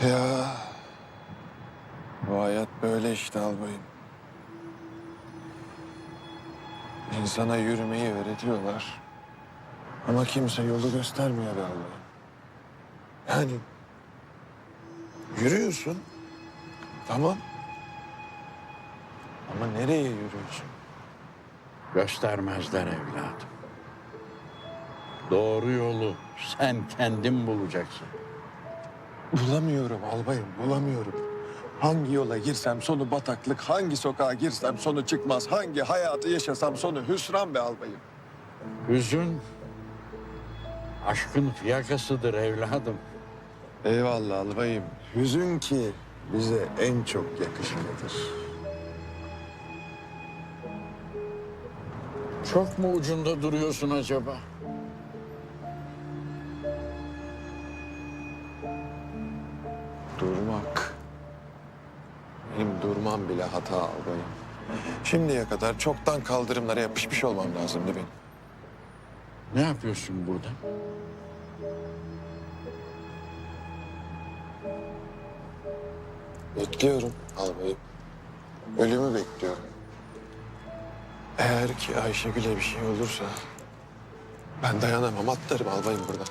Ya bu hayat böyle işte albayım. İnsana yürümeyi öğretiyorlar. Ama kimse yolu göstermiyor be albayım. Yani yürüyorsun. Tamam. Ama nereye yürüyorsun? Göstermezler evladım. Doğru yolu sen kendin bulacaksın. Bulamıyorum albayım, bulamıyorum. Hangi yola girsem sonu bataklık, hangi sokağa girsem sonu çıkmaz, hangi hayatı yaşasam sonu hüsran be albayım. Hüzün aşkın fiyakasıdır evladım. Eyvallah albayım. Hüzün ki bize en çok yakışanıdır. Çok mu ucunda duruyorsun acaba? Durmak. Benim durmam bile hata albayım. Şimdiye kadar çoktan kaldırımlara yapışmış olmam lazımdı benim. Ne yapıyorsun burada? Bekliyorum albayım. Ölümü bekliyorum. Eğer ki Ayşegül'e bir şey olursa... ...ben dayanamam, atlarım albayım buradan.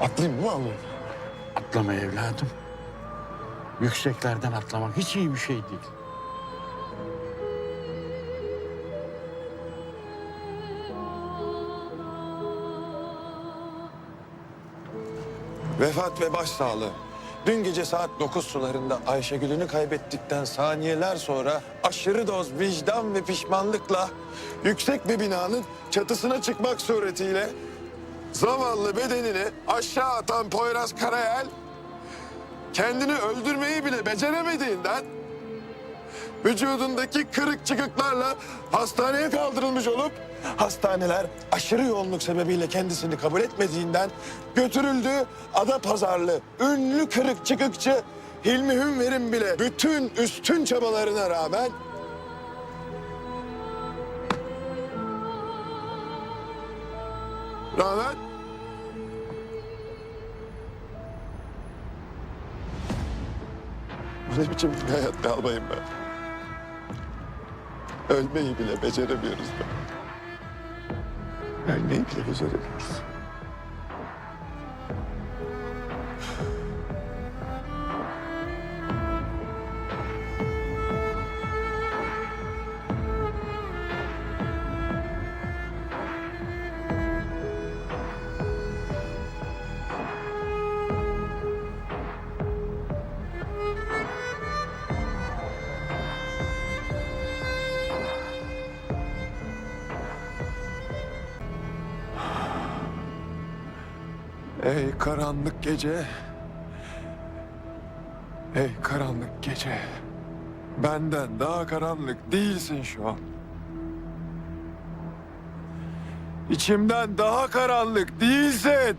Atlayayım mı albayım? Atlama evladım. Yükseklerden atlamak hiç iyi bir şey değil. Vefat ve başsağlığı. Dün gece saat 9 sularında Ayşegül'ünü kaybettikten saniyeler sonra aşırı doz vicdan ve pişmanlıkla yüksek bir binanın çatısına çıkmak suretiyle zavallı bedenini aşağı atan Poyraz Karayel kendini öldürmeyi bile beceremediğinden vücudundaki kırık çıkıklarla hastaneye kaldırılmış olup hastaneler aşırı yoğunluk sebebiyle kendisini kabul etmediğinden götürüldü ada pazarlı ünlü kırık çıkıkçı Hilmi Hünver'in bile bütün üstün çabalarına rağmen Bu ne biçim bir hayat be albayım ben? Ölmeyi bile beceremiyoruz be. Ölmeyi bile beceremiyoruz. Ey karanlık gece. Ey karanlık gece. Benden daha karanlık değilsin şu an. İçimden daha karanlık değilsin.